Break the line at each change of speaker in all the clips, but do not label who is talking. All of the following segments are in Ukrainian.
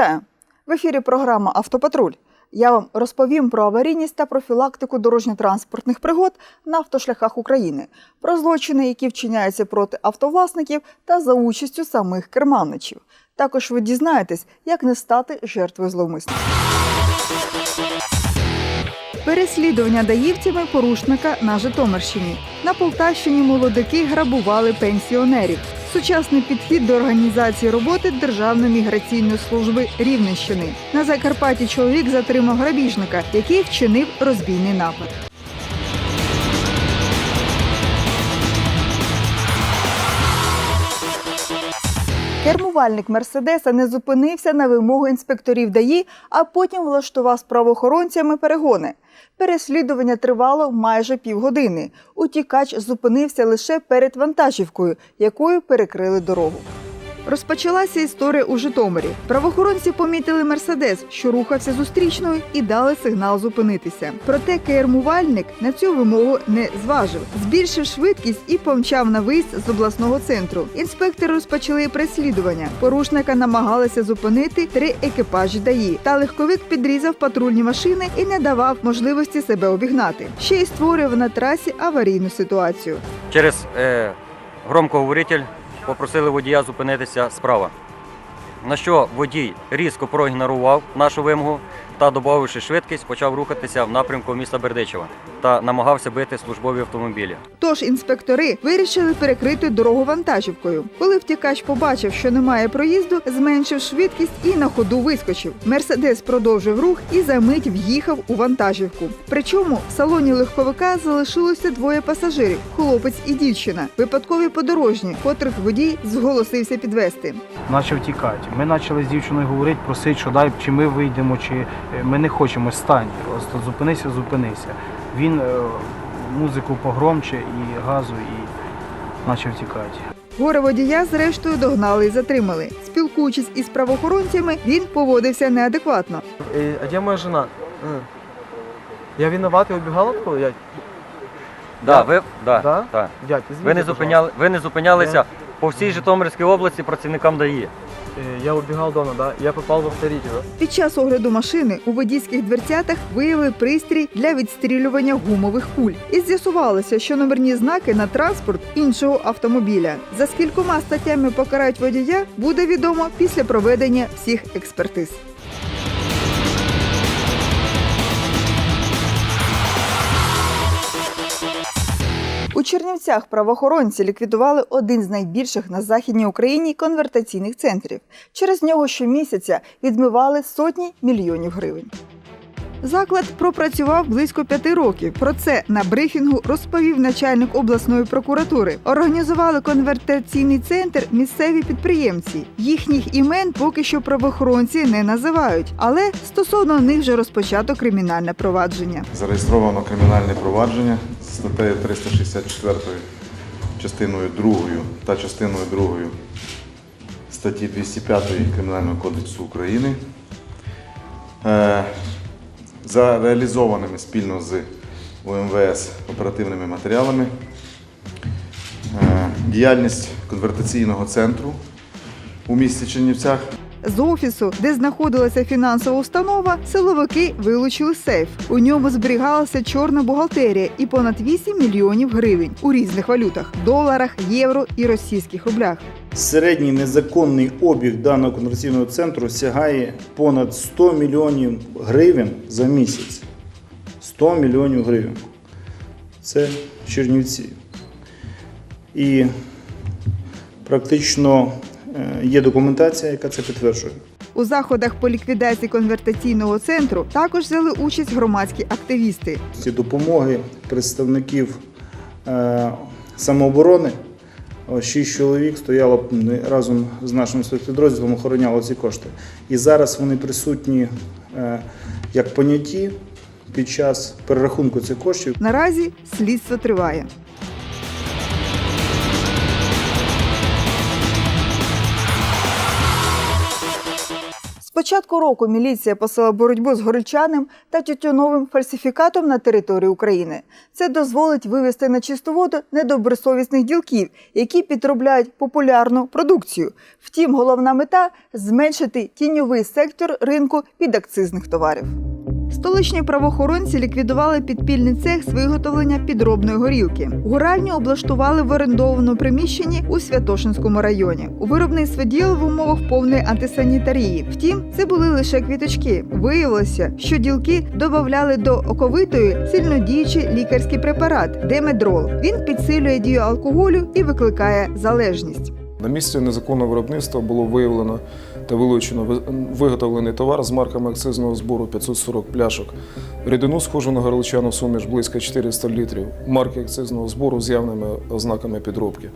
Вітаю! В ефірі програма Автопатруль. Я вам розповім про аварійність та профілактику дорожньо-транспортних пригод на автошляхах України, про злочини, які вчиняються проти автовласників та за участю самих керманичів. Також ви дізнаєтесь, як не стати жертвою зловмисників. Переслідування даївцями порушника на Житомирщині. На Полтавщині молодики грабували пенсіонерів. Сучасний підхід до організації роботи Державної міграційної служби Рівненщини. На Закарпатті чоловік затримав грабіжника, який вчинив розбійний напад. Кермувальник Мерседеса не зупинився на вимогу інспекторів ДАІ, а потім влаштував з правоохоронцями перегони. Переслідування тривало майже півгодини. Утікач зупинився лише перед вантажівкою, якою перекрили дорогу. Розпочалася історія у Житомирі. Правоохоронці помітили мерседес, що рухався зустрічною, і дали сигнал зупинитися. Проте кермувальник на цю вимогу не зважив, збільшив швидкість і помчав на виїзд з обласного центру. Інспектори розпочали переслідування. Порушника намагалися зупинити три екіпажі ДАІ. Та легковик підрізав патрульні машини і не давав можливості себе обігнати. Ще й створював на трасі аварійну ситуацію.
Через е, громкоговоритель попросили водія зупинитися справа. На що водій різко проігнорував нашу вимогу та, додавши швидкість, почав рухатися в напрямку міста Бердичева та намагався бити службові автомобілі.
Тож інспектори вирішили перекрити дорогу вантажівкою. Коли втікач побачив, що немає проїзду, зменшив швидкість і на ходу вискочив. Мерседес продовжив рух і за мить в'їхав у вантажівку. Причому в салоні легковика залишилося двоє пасажирів хлопець і дівчина, випадкові подорожні, котрих водій зголосився підвести.
почав тікати. Ми почали з дівчиною говорити, просити, що дай, чи ми вийдемо, чи ми не хочемо стань. Просто зупинися, зупинися. Він е, музику погромче і газу і почав тікати.
Горе водія зрештою догнали і затримали. Спілкуючись із правоохоронцями, він поводився неадекватно.
Э, а где моя жена? Я виноват и убегал кого? Я...
Да, ви, да,
Да?
да.
Дядь,
Ви, не зупиняли, ви не зупинялися по всій Житомирській області працівникам ДАІ.
Э, Я убегал дома, да? Я попал в авторите.
Під час огляду машини у водійських дверцятах виявили пристрій для відстрілювання гумових куль. І з'ясувалося, що номерні знаки на транспорт іншого автомобіля. За скількома статтями покарають водія, буде відомо після проведення всіх експертиз. Чернівцях правоохоронці ліквідували один з найбільших на західній Україні конвертаційних центрів. Через нього щомісяця відмивали сотні мільйонів гривень. Заклад пропрацював близько п'яти років. Про це на брифінгу розповів начальник обласної прокуратури. Організували конвертаційний центр місцеві підприємці. Їхніх імен поки що правоохоронці не називають, але стосовно них вже розпочато кримінальне провадження.
Зареєстровано кримінальне провадження з статтею 364 частиною 2 та частиною 2 статті 205 Кримінального кодексу України. За реалізованими спільно з УМВС оперативними матеріалами е, діяльність конвертаційного центру у місті Чернівцях
З офісу, де знаходилася фінансова установа, силовики вилучили сейф. У ньому зберігалася чорна бухгалтерія і понад 8 мільйонів гривень у різних валютах доларах, євро і російських рублях.
Середній незаконний обіг даного конверсійного центру сягає понад 100 мільйонів гривень за місяць. 100 мільйонів гривень. Це Чернівці. І практично е, є документація, яка це підтверджує.
У заходах по ліквідації конвертаційного центру також взяли участь громадські активісти.
Ці допомоги представників е, самооборони. Шість чоловік стояло разом з нашим спецпідрозділом, охороняло ці кошти. І зараз вони присутні е, як поняті під час перерахунку цих коштів.
Наразі слідство триває. Початку року міліція посила боротьбу з горильчаним та тютюновим фальсифікатом на території України. Це дозволить вивести на чисту воду недобросовісних ділків, які підробляють популярну продукцію. Втім, головна мета зменшити тіньовий сектор ринку підакцизних товарів. Столичні правоохоронці ліквідували підпільний цех з виготовлення підробної горілки. Гуральню облаштували в орендованому приміщенні у Святошинському районі. У виробництво діяли в умовах повної антисанітарії. Втім, це були лише квіточки. Виявилося, що ділки додавали до оковитої сильнодіючий лікарський препарат демедрол. Він підсилює дію алкоголю і викликає залежність.
На місці незаконного виробництва було виявлено та вилучено виготовлений товар з марками акцизного збору 540 пляшок, рідину схожу на горличану суміш близько 400 літрів, марки акцизного збору з явними ознаками підробки,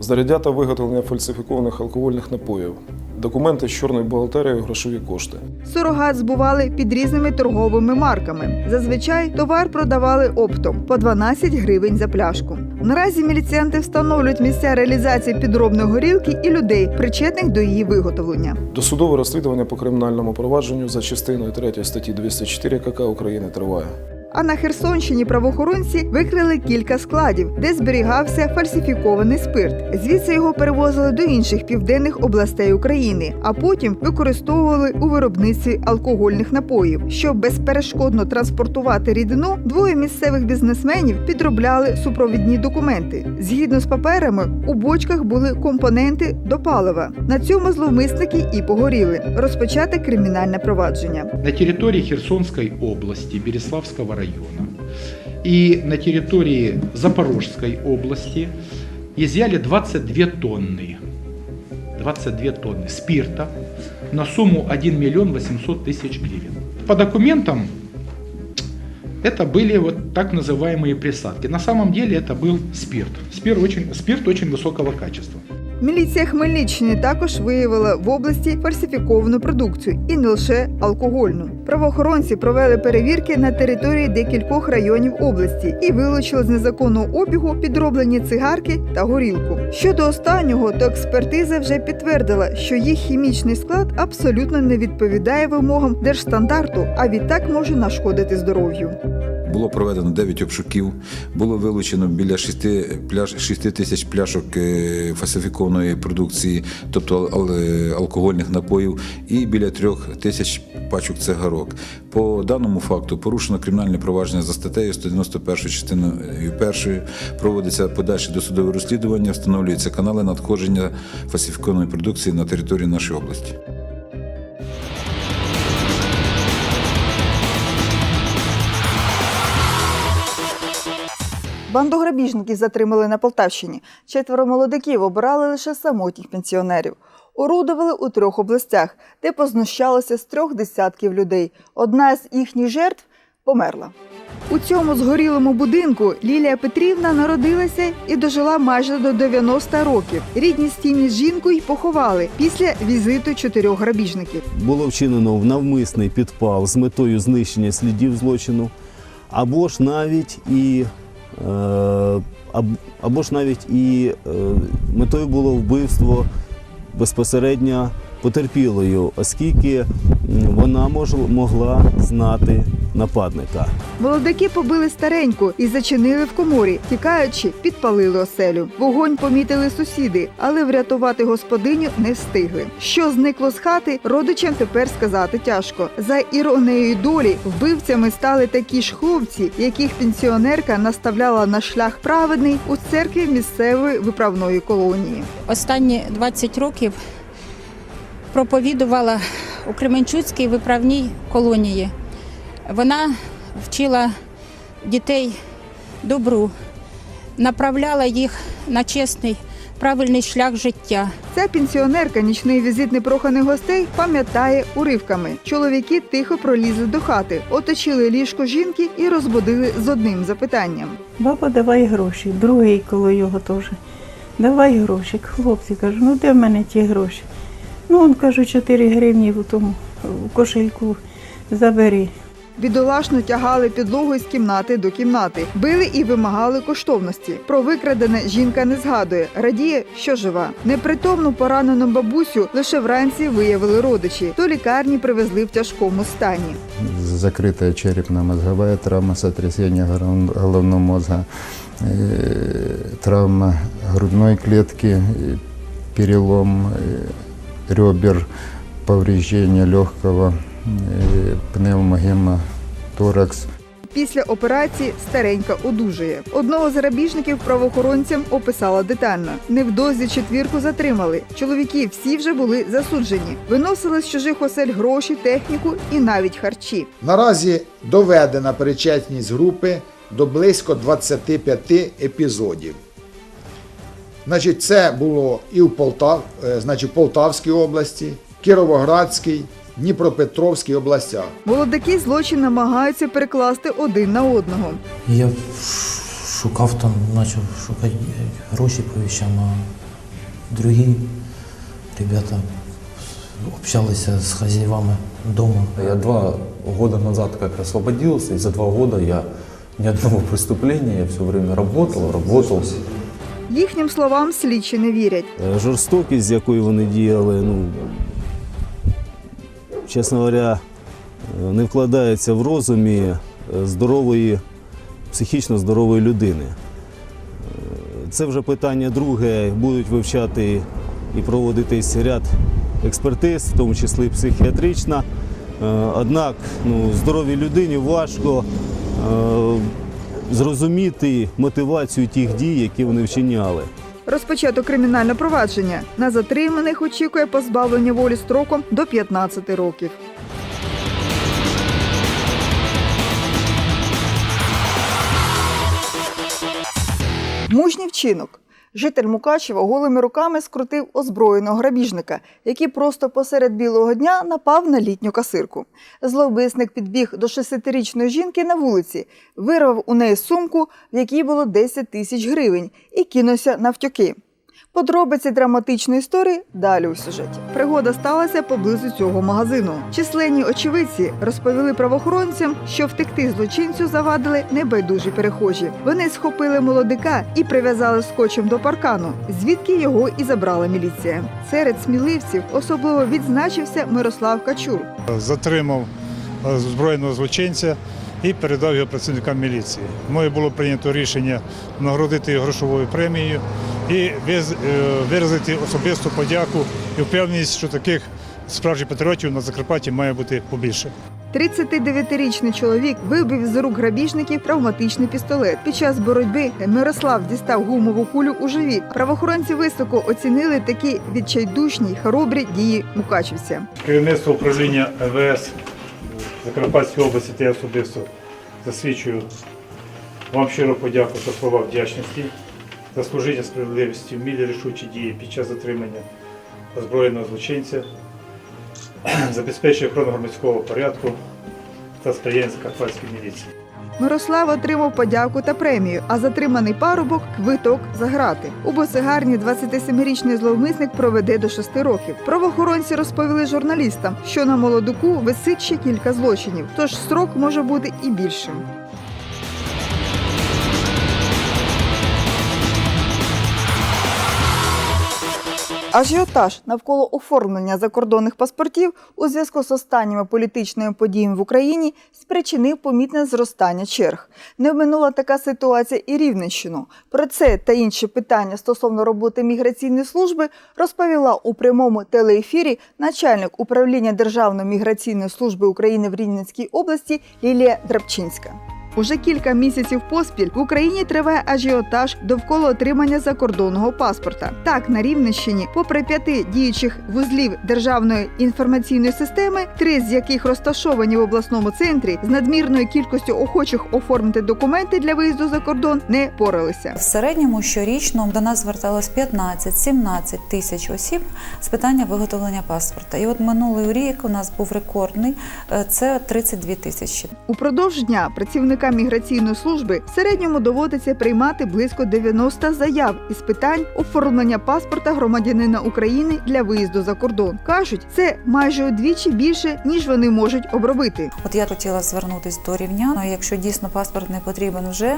знаряддя та виготовлення фальсифікованих алкогольних напоїв, документи з чорною бухгалтерією, грошові кошти.
Сурогат збували під різними торговими марками. Зазвичай товар продавали оптом по 12 гривень за пляшку. Наразі міліціянти встановлюють місця реалізації підробної горілки і людей, причетних до її виготовлення.
Досудове розслідування по кримінальному провадженню за частиною 3 статті 204 КК України триває.
А на Херсонщині правоохоронці викрили кілька складів, де зберігався фальсифікований спирт. Звідси його перевозили до інших південних областей України, а потім використовували у виробництві алкогольних напоїв. Щоб безперешкодно транспортувати рідину, двоє місцевих бізнесменів підробляли супровідні документи. Згідно з паперами, у бочках були компоненти до палива. На цьому зловмисники і погоріли. Розпочати кримінальне провадження.
на территории Херсонской области, Береславского района и на территории Запорожской области изъяли 22 тонны, 22 тонны спирта на сумму 1 миллион 800 тысяч гривен. По документам это были вот так называемые присадки. На самом деле это был спирт. Спирт очень, спирт очень высокого качества.
Міліція Хмельниччини також виявила в області фальсифіковану продукцію і не лише алкогольну. Правоохоронці провели перевірки на території декількох районів області і вилучили з незаконного обігу підроблені цигарки та горілку. Щодо останнього, то експертиза вже підтвердила, що їх хімічний склад абсолютно не відповідає вимогам держстандарту, а відтак може нашкодити здоров'ю.
Було проведено 9 обшуків, було вилучено біля 6, пляш, 6 тисяч пляшок е, фальсифікованої продукції, тобто е, алкогольних напоїв, і біля 3 тисяч пачок цигарок. По даному факту порушено кримінальне провадження за статтею 191 частиною 1, проводиться подальше досудове розслідування, встановлюються канали надходження фальсифікованої продукції на території нашої області.
Банду грабіжників затримали на Полтавщині. Четверо молодиків обирали лише самотніх пенсіонерів. Орудували у трьох областях, де познущалося з трьох десятків людей. Одна з їхніх жертв померла. У цьому згорілому будинку Лілія Петрівна народилася і дожила майже до 90 років. Рідні стіні з жінкою й поховали після візиту чотирьох грабіжників.
було вчинено в навмисний підпал з метою знищення слідів злочину, або ж навіть і, або ж навіть і е, метою було вбивство безпосередньо потерпілою, оскільки вона мож, могла знати нападника.
Молодики побили стареньку і зачинили в коморі. Тікаючи, підпалили оселю. Вогонь помітили сусіди, але врятувати господиню не встигли. Що зникло з хати, родичам тепер сказати тяжко. За іронею долі вбивцями стали такі ж хлопці, яких пенсіонерка наставляла на шлях праведний у церкві місцевої виправної колонії.
останні 20 років проповідувала у Кременчуцькій виправній колонії. Вона вчила дітей добру, направляла їх на чесний, правильний шлях життя.
Ця пенсіонерка нічний візит непроханих гостей пам'ятає уривками. Чоловіки тихо пролізли до хати, оточили ліжко жінки і розбудили з одним запитанням.
Баба, давай гроші. Другий коло його теж. Давай гроші. Хлопці кажу, ну де в мене ті гроші? Ну, он кажу, 4 гривні в тому в кошельку забери.
Бідолашно тягали підлогу з кімнати до кімнати, били і вимагали коштовності. Про викрадене жінка не згадує, радіє, що жива. Непритомну поранену бабусю лише вранці виявили родичі. До лікарні привезли в тяжкому стані.
закрытая черепно-мозговая травма, сотрясение горон- головного мозга, э, травма грудной клетки, э, перелом э, ребер, повреждение легкого, э, пневмогема, торакс.
Після операції старенька одужує. Одного з грабіжників правоохоронцям описала детально. Невдовзі четвірку затримали. Чоловіки всі вже були засуджені. Виносили з чужих осель гроші, техніку і навіть харчі.
Наразі доведена причетність групи до близько 25 епізодів. Значить, це було і в Полтав, е, значить, Полтавській області, Кіровоградській, Дніпропетровській областях.
Молодики злочин намагаються перекласти один на одного.
Я шукав там, почав шукати гроші по вещам, а другі ребята общалися з хазяевами дома.
Я два года назад как освободился, и за два года я ни одного преступления, я все время работал, работал.
Їхнім словам слідчі не вірять.
Е, Жорстокість, з якою вони діяли, ну, чесно говоря, е, не вкладається в розумі е, здорової, психічно здорової людини. Це вже питання друге, будуть вивчати і проводитись ряд експертиз, в тому числі психіатрична. Однак ну, здоровій людині важко зрозуміти мотивацію тих дій, які вони вчиняли.
Розпочато кримінальне провадження. На затриманих очікує позбавлення волі строком до 15 років. Мужній вчинок. Житель Мукачева голими руками скрутив озброєного грабіжника, який просто посеред білого дня напав на літню касирку. Зловбисник підбіг до 60-річної жінки на вулиці, вирвав у неї сумку, в якій було 10 тисяч гривень, і кинувся навтьоки. Подробиці драматичної історії далі у сюжеті. Пригода сталася поблизу цього магазину. Численні очевидці розповіли правоохоронцям, що втекти злочинцю завадили небайдужі перехожі. Вони схопили молодика і прив'язали скотчем до паркану, звідки його і забрала міліція. Серед сміливців особливо відзначився Мирослав Качур.
затримав е, збройного злочинця і передав його працівникам міліції. Мною було прийнято рішення нагородити його грошовою премією і е, виразити особисту подяку і впевненість, що таких справжніх патріотів на Закарпатті має бути побільше.
39-річний чоловік вибив з рук грабіжників травматичний пістолет. Під час боротьби Мирослав дістав гумову кулю у живіт. Правоохоронці високо оцінили такі відчайдушні й хоробрі дії мукачівця.
Керівництво управління МВС Закарпатської області та я особисто засвідчую вам щиро подяку за слова вдячності, за служіння справедливості, вмілі рішучі дії під час затримання озброєного злочинця, забезпечує охорону громадського порядку та сприяння Закарпатській міліції.
Мирослав отримав подяку та премію, а затриманий парубок квиток за грати. У Босигарні 27-річний зловмисник проведе до 6 років. Правоохоронці розповіли журналістам, що на молодуку висить ще кілька злочинів, тож строк може бути і більшим. Ажіотаж навколо оформлення закордонних паспортів у зв'язку з останніми політичними подіями в Україні спричинив помітне зростання черг. Не вминула така ситуація і Рівненщину. Про це та інші питання стосовно роботи міграційної служби розповіла у прямому телеефірі начальник управління Державної міграційної служби України в Рівненській області Лілія Драбчинська. Уже кілька місяців поспіль в Україні триває ажіотаж довкола отримання закордонного паспорта. Так, на Рівненщині, попри п'яти діючих вузлів державної інформаційної системи, три з яких розташовані в обласному центрі, з надмірною кількістю охочих оформити документи для виїзду за кордон не поралися.
В середньому щорічно до нас зверталось 15-17 тисяч осіб з питання виготовлення паспорта. І от минулий рік у нас був рекордний е, це 32 тисячі.
Упродовж дня працівника працівникам міграційної служби в середньому доводиться приймати близько 90 заяв із питань оформлення паспорта громадянина України для виїзду за кордон. кажуть, це майже удвічі більше ніж вони можуть обробити.
От я хотіла звернутися до рівнян. Якщо дійсно паспорт не потрібен, вже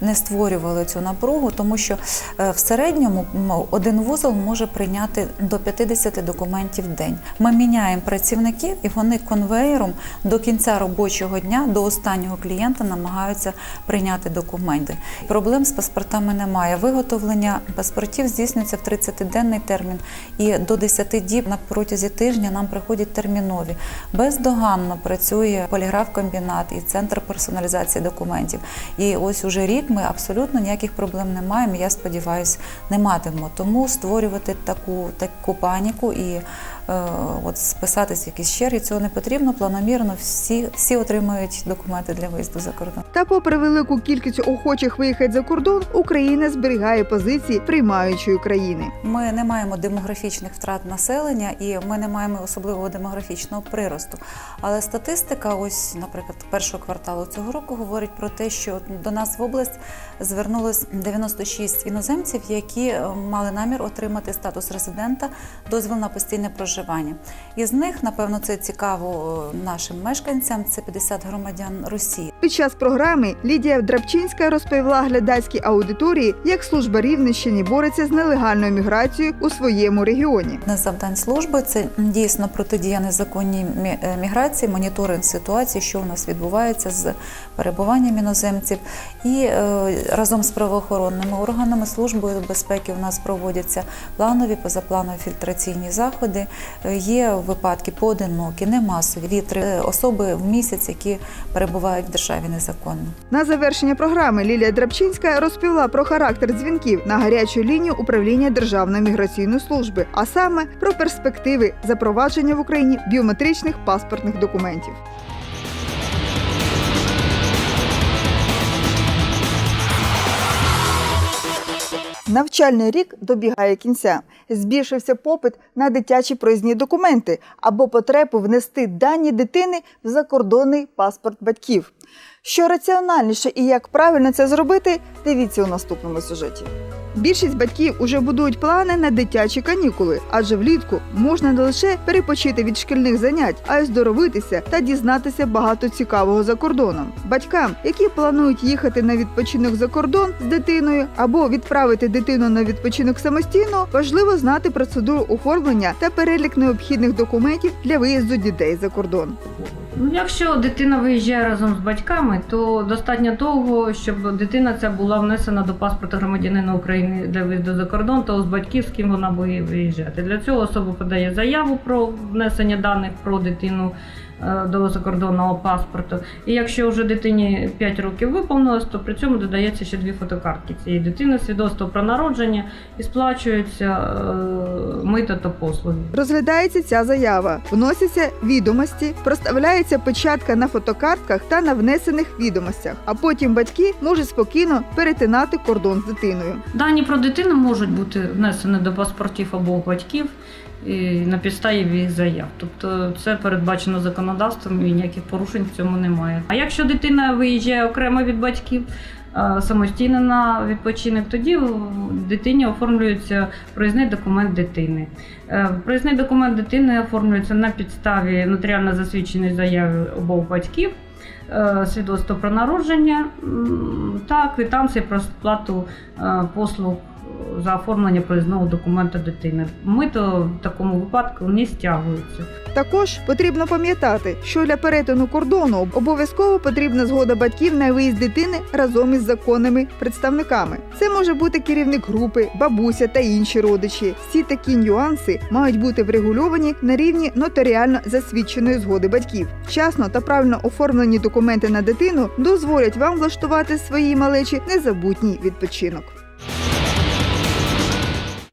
не, створювали цю напругу, тому що е, в середньому один вузол може прийняти до 50 документів в день. Ми міняємо працівників, і вони конвеєром до кінця робочого дня, до останнього клієнта, намагаються прийняти документи. Проблем з паспортами немає. Виготовлення паспортів здійснюється в 30-денний термін, і до 10 діб на протязі тижня нам приходять термінові. Бездоганно працює поліграф-комбінат і центр персоналізації документів. І ось уже рік ми абсолютно ніяких проблем не маємо. Я сподіваюся, не матимемо. Тому створювати таку таку паніку і от списатись в якісь черги цього не потрібно. Планомірно всі, всі отримують документи для виїзду за кордон.
Та, попри велику кількість охочих виїхати за кордон, Україна зберігає позиції приймаючої країни.
Ми не маємо демографічних втрат населення і ми не маємо особливого демографічного приросту. Але статистика, ось, наприклад, першого кварталу цього року говорить про те, що до нас в область звернулось 96 іноземців, які е, мали намір отримати статус резидента, дозвіл на постійне проживання. Із них, напевно, це цікаво е, нашим мешканцям. Це 50 громадян Росії.
Під час програми Лідія Драбчинська розповіла глядацькій аудиторії, як служба Рівненщини бореться з нелегальною міграцією у своєму регіоні.
З завдань служби це дійсно протидія незаконній е, міграції, моніторинг ситуації, що у нас відбувається з перебуванням іноземців. І е, разом з правоохоронними органами службою безпеки у нас проводяться планові, позапланові фільтраційні заходи. Є випадки поодинокі, не масові, дві-три е, особи в місяць, які перебувають в державі незаконно.
На завершення програми Лілія Драбчинська розповіла про характер дзвінків на гарячу лінію управління Державної міграційної служби, а саме про перспективи запровадження в Україні біометричних паспортних документів. Навчальний рік добігає кінця. Збільшився попит на дитячі проїзні документи або потребу внести дані дитини в закордонний паспорт батьків. Що раціональніше і як правильно це зробити, дивіться у наступному сюжеті. Більшість батьків уже будують плани на дитячі канікули, адже влітку можна не лише перепочити від шкільних занять, а й здоровитися та дізнатися багато цікавого за кордоном. Батькам, які планують їхати на відпочинок за кордон з дитиною або відправити дитину на відпочинок самостійно, важливо знати процедуру оформлення та перелік необхідних документів для виїзду дітей за кордон.
Ну, якщо дитина виїжджає разом з батьками, то достатньо того, щоб дитина ця була внесена до паспорта громадянина України для виїзду за кордон, то з батьків з ким вона буде виїжджати. Для цього особа подає заяву про внесення даних про дитину до закордонного паспорту. І якщо вже дитині 5 років виповнилось, то при цьому додається ще дві фотокартки цієї дитини, свідоцтво про народження і сплачуються е, мито та послуги.
Розглядається ця заява, вносяться відомості, проставляється печатка на фотокартках та на внесених відомостях. А потім батьки можуть спокійно перетинати кордон з дитиною.
Дані про дитину можуть бути внесені до паспортів обох батьків на підставі заяв. Тобто це передбачено законодавством і ніяких порушень в цьому немає. А якщо дитина виїжджає окремо від батьків, самостійно на відпочинок, тоді дитині оформлюється проїзний документ дитини. Е, Проїзний документ дитини оформлюється на підставі нотаріально засвідченої заяви обох батьків. е, Свідоцтво про народження та квитанції про сплату е, послуг за оформлення проїзного документа дитини. Мито в такому випадку не стягується.
Також потрібно пам'ятати, що для перетину кордону обов'язково потрібна згода батьків на виїзд дитини разом із законними представниками. Це може бути керівник групи, бабуся та інші родичі. Всі такі нюанси мають бути врегульовані на рівні нотаріально засвідченої згоди батьків. Вчасно та правильно оформлені документи на дитину дозволять вам влаштувати своїй малечі незабутній відпочинок.